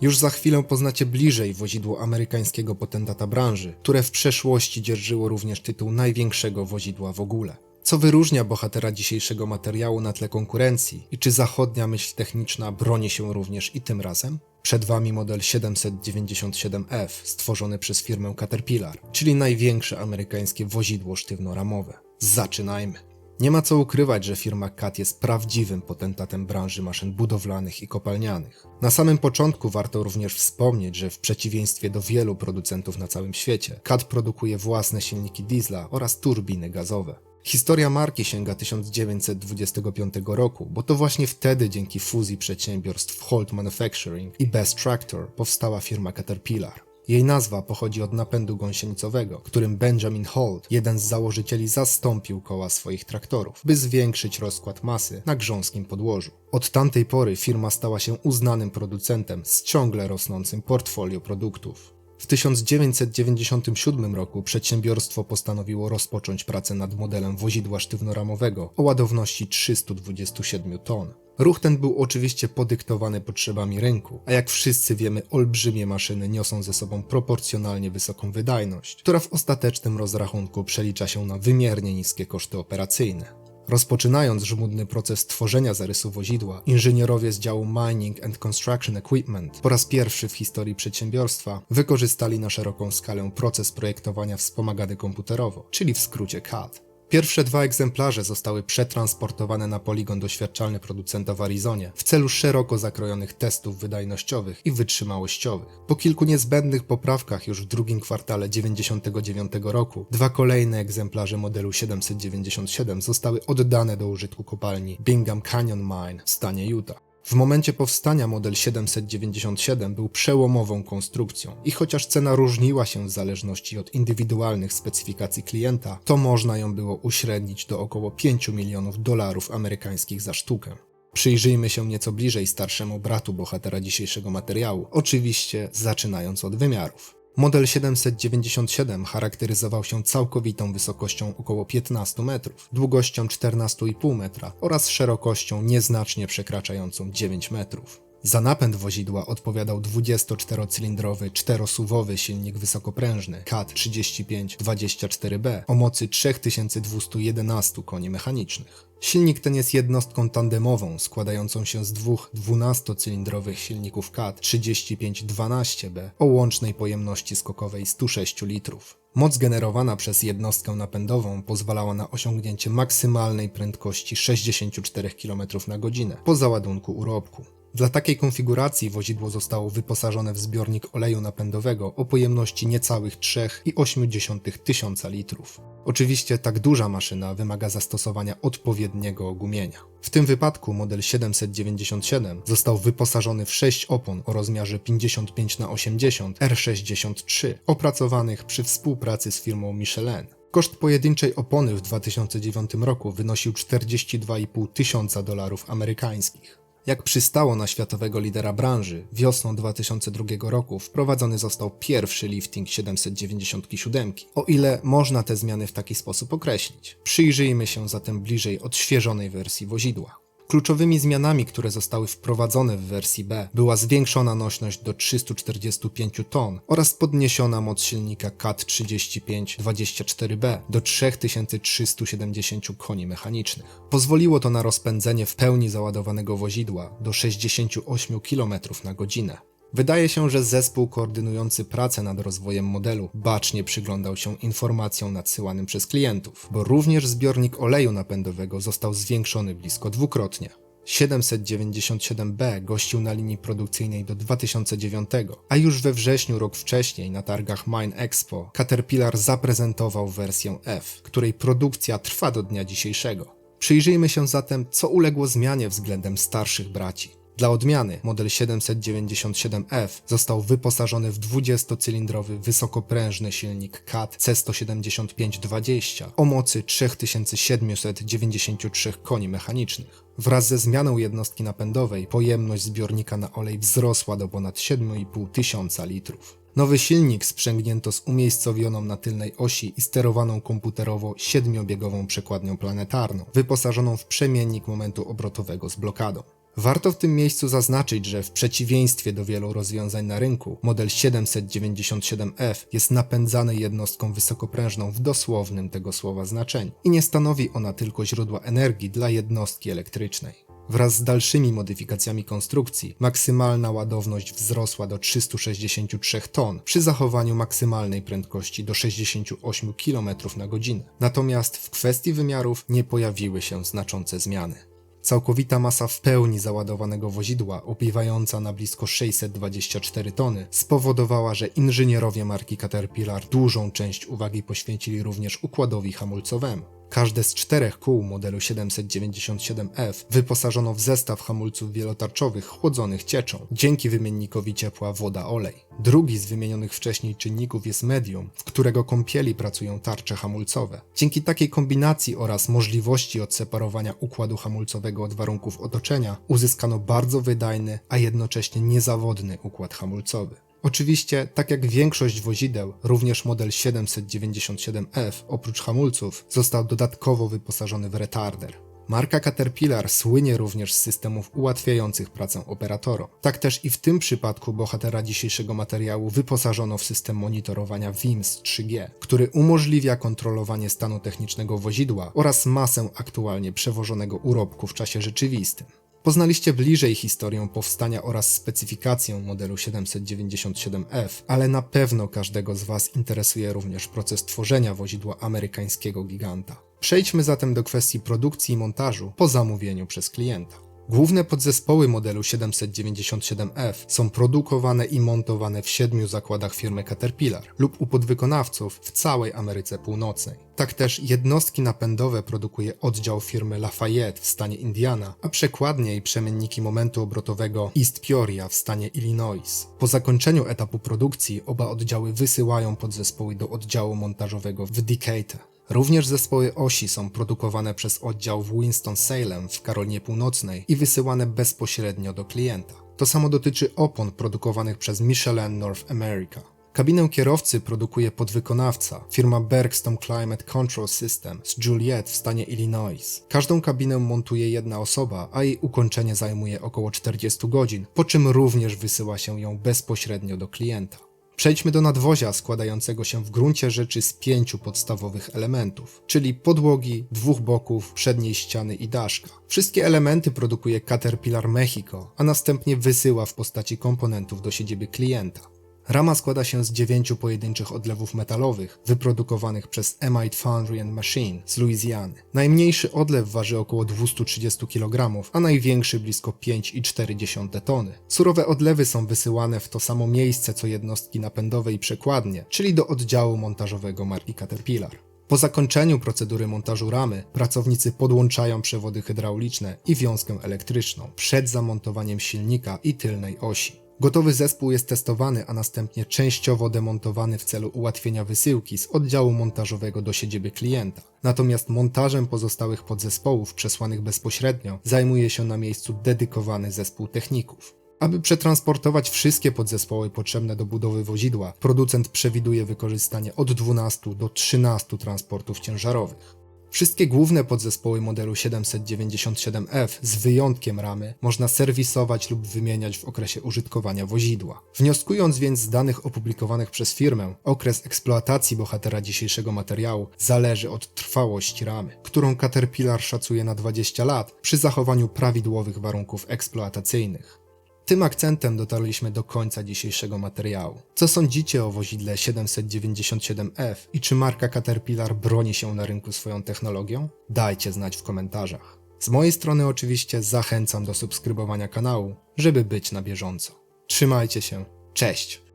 Już za chwilę poznacie bliżej wozidło amerykańskiego potentata branży, które w przeszłości dzierżyło również tytuł największego wozidła w ogóle. Co wyróżnia bohatera dzisiejszego materiału na tle konkurencji i czy zachodnia myśl techniczna broni się również i tym razem? Przed Wami model 797F stworzony przez firmę Caterpillar, czyli największe amerykańskie wozidło sztywnoramowe. Zaczynajmy! Nie ma co ukrywać, że firma CAT jest prawdziwym potentatem branży maszyn budowlanych i kopalnianych. Na samym początku warto również wspomnieć, że w przeciwieństwie do wielu producentów na całym świecie, CAT produkuje własne silniki diesla oraz turbiny gazowe. Historia marki sięga 1925 roku, bo to właśnie wtedy dzięki fuzji przedsiębiorstw Holt Manufacturing i Best Tractor powstała firma Caterpillar. Jej nazwa pochodzi od napędu gąsienicowego, którym Benjamin Holt, jeden z założycieli, zastąpił koła swoich traktorów, by zwiększyć rozkład masy na grząskim podłożu. Od tamtej pory firma stała się uznanym producentem z ciągle rosnącym portfolio produktów. W 1997 roku przedsiębiorstwo postanowiło rozpocząć pracę nad modelem wozidła sztywnoramowego o ładowności 327 ton. Ruch ten był oczywiście podyktowany potrzebami rynku, a jak wszyscy wiemy, olbrzymie maszyny niosą ze sobą proporcjonalnie wysoką wydajność, która w ostatecznym rozrachunku przelicza się na wymiernie niskie koszty operacyjne. Rozpoczynając żmudny proces tworzenia zarysu wozidła, inżynierowie z działu Mining and Construction Equipment po raz pierwszy w historii przedsiębiorstwa wykorzystali na szeroką skalę proces projektowania wspomagany komputerowo, czyli w skrócie CAD. Pierwsze dwa egzemplarze zostały przetransportowane na poligon doświadczalny producenta w Arizonie w celu szeroko zakrojonych testów wydajnościowych i wytrzymałościowych. Po kilku niezbędnych poprawkach już w drugim kwartale 1999 roku dwa kolejne egzemplarze modelu 797 zostały oddane do użytku kopalni Bingham Canyon Mine w stanie Utah. W momencie powstania model 797 był przełomową konstrukcją i chociaż cena różniła się w zależności od indywidualnych specyfikacji klienta, to można ją było uśrednić do około 5 milionów dolarów amerykańskich za sztukę. Przyjrzyjmy się nieco bliżej starszemu bratu bohatera dzisiejszego materiału, oczywiście zaczynając od wymiarów. Model 797 charakteryzował się całkowitą wysokością około 15 metrów, długością 14,5 metra oraz szerokością nieznacznie przekraczającą 9 metrów. Za napęd wozidła odpowiadał 24-cylindrowy, czterosuwowy silnik wysokoprężny CAT 3524B o mocy 3211 koni mechanicznych. Silnik ten jest jednostką tandemową składającą się z dwóch 12-cylindrowych silników CAT 3512B o łącznej pojemności skokowej 106 litrów. Moc generowana przez jednostkę napędową pozwalała na osiągnięcie maksymalnej prędkości 64 km na godzinę po załadunku urobku. Dla takiej konfiguracji wozidło zostało wyposażone w zbiornik oleju napędowego o pojemności niecałych 3,8 tysiąca litrów. Oczywiście tak duża maszyna wymaga zastosowania odpowiedniego gumienia. W tym wypadku model 797 został wyposażony w 6 opon o rozmiarze 55 na 80 R63 opracowanych przy współpracy z firmą Michelin. Koszt pojedynczej opony w 2009 roku wynosił 42,5 tysiąca dolarów amerykańskich. Jak przystało na światowego lidera branży, wiosną 2002 roku wprowadzony został pierwszy lifting 797, o ile można te zmiany w taki sposób określić. Przyjrzyjmy się zatem bliżej odświeżonej wersji wozidła. Kluczowymi zmianami, które zostały wprowadzone w wersji B, była zwiększona nośność do 345 ton oraz podniesiona moc silnika CAT 3524B do 3370 koni mechanicznych. Pozwoliło to na rozpędzenie w pełni załadowanego wozidła do 68 km na godzinę. Wydaje się, że zespół koordynujący pracę nad rozwojem modelu bacznie przyglądał się informacjom nadsyłanym przez klientów, bo również zbiornik oleju napędowego został zwiększony blisko dwukrotnie. 797B gościł na linii produkcyjnej do 2009, a już we wrześniu rok wcześniej na targach Mine Expo Caterpillar zaprezentował wersję F, której produkcja trwa do dnia dzisiejszego. Przyjrzyjmy się zatem, co uległo zmianie względem starszych braci. Dla odmiany model 797F został wyposażony w 20-cylindrowy wysokoprężny silnik CAT C175-20 o mocy 3793 koni mechanicznych. Wraz ze zmianą jednostki napędowej pojemność zbiornika na olej wzrosła do ponad 7,5 tysiąca litrów. Nowy silnik sprzęgnięto z umiejscowioną na tylnej osi i sterowaną komputerowo siedmiobiegową przekładnią planetarną, wyposażoną w przemiennik momentu obrotowego z blokadą. Warto w tym miejscu zaznaczyć, że w przeciwieństwie do wielu rozwiązań na rynku, model 797F jest napędzany jednostką wysokoprężną w dosłownym tego słowa znaczeniu i nie stanowi ona tylko źródła energii dla jednostki elektrycznej. Wraz z dalszymi modyfikacjami konstrukcji, maksymalna ładowność wzrosła do 363 ton przy zachowaniu maksymalnej prędkości do 68 km na godzinę. Natomiast w kwestii wymiarów nie pojawiły się znaczące zmiany. Całkowita masa w pełni załadowanego wozidła, opiewająca na blisko 624 tony, spowodowała, że inżynierowie marki Caterpillar dużą część uwagi poświęcili również układowi hamulcowemu. Każde z czterech kół modelu 797F wyposażono w zestaw hamulców wielotarczowych chłodzonych cieczą, dzięki wymiennikowi ciepła woda-olej. Drugi z wymienionych wcześniej czynników jest medium, w którego kąpieli pracują tarcze hamulcowe. Dzięki takiej kombinacji oraz możliwości odseparowania układu hamulcowego od warunków otoczenia uzyskano bardzo wydajny, a jednocześnie niezawodny układ hamulcowy. Oczywiście, tak jak większość wozideł, również model 797F oprócz hamulców został dodatkowo wyposażony w retarder. Marka Caterpillar słynie również z systemów ułatwiających pracę operatorom. Tak też i w tym przypadku bohatera dzisiejszego materiału wyposażono w system monitorowania WIMS 3G, który umożliwia kontrolowanie stanu technicznego wozidła oraz masę aktualnie przewożonego urobku w czasie rzeczywistym. Poznaliście bliżej historię powstania oraz specyfikację modelu 797F, ale na pewno każdego z Was interesuje również proces tworzenia wozidła amerykańskiego giganta. Przejdźmy zatem do kwestii produkcji i montażu po zamówieniu przez klienta. Główne podzespoły modelu 797F są produkowane i montowane w siedmiu zakładach firmy Caterpillar lub u podwykonawców w całej Ameryce Północnej. Tak też jednostki napędowe produkuje oddział firmy Lafayette w stanie Indiana, a przekładnie i przemienniki momentu obrotowego East Peoria w stanie Illinois. Po zakończeniu etapu produkcji oba oddziały wysyłają podzespoły do oddziału montażowego w Decatur. Również zespoły osi są produkowane przez oddział w Winston-Salem w Karolinie Północnej i wysyłane bezpośrednio do klienta. To samo dotyczy opon produkowanych przez Michelin North America. Kabinę kierowcy produkuje podwykonawca, firma Bergstrom Climate Control System z Juliet w stanie Illinois. Każdą kabinę montuje jedna osoba, a jej ukończenie zajmuje około 40 godzin, po czym również wysyła się ją bezpośrednio do klienta. Przejdźmy do nadwozia składającego się w gruncie rzeczy z pięciu podstawowych elementów, czyli podłogi, dwóch boków, przedniej ściany i daszka. Wszystkie elementy produkuje Caterpillar Mexico, a następnie wysyła w postaci komponentów do siedziby klienta. Rama składa się z dziewięciu pojedynczych odlewów metalowych, wyprodukowanych przez Emite Foundry and Machine z Luizjany. Najmniejszy odlew waży około 230 kg, a największy blisko 5,4 tony. Surowe odlewy są wysyłane w to samo miejsce co jednostki napędowe i przekładnie, czyli do oddziału montażowego marki Caterpillar. Po zakończeniu procedury montażu ramy, pracownicy podłączają przewody hydrauliczne i wiązkę elektryczną przed zamontowaniem silnika i tylnej osi. Gotowy zespół jest testowany, a następnie częściowo demontowany w celu ułatwienia wysyłki z oddziału montażowego do siedziby klienta. Natomiast montażem pozostałych podzespołów przesłanych bezpośrednio zajmuje się na miejscu dedykowany zespół techników. Aby przetransportować wszystkie podzespoły potrzebne do budowy wozidła, producent przewiduje wykorzystanie od 12 do 13 transportów ciężarowych. Wszystkie główne podzespoły modelu 797F z wyjątkiem ramy można serwisować lub wymieniać w okresie użytkowania wozidła. Wnioskując więc z danych opublikowanych przez firmę, okres eksploatacji bohatera dzisiejszego materiału zależy od trwałości ramy, którą Caterpillar szacuje na 20 lat przy zachowaniu prawidłowych warunków eksploatacyjnych. Tym akcentem dotarliśmy do końca dzisiejszego materiału. Co sądzicie o wozidle 797F i czy marka Caterpillar broni się na rynku swoją technologią? Dajcie znać w komentarzach. Z mojej strony oczywiście zachęcam do subskrybowania kanału, żeby być na bieżąco. Trzymajcie się, cześć!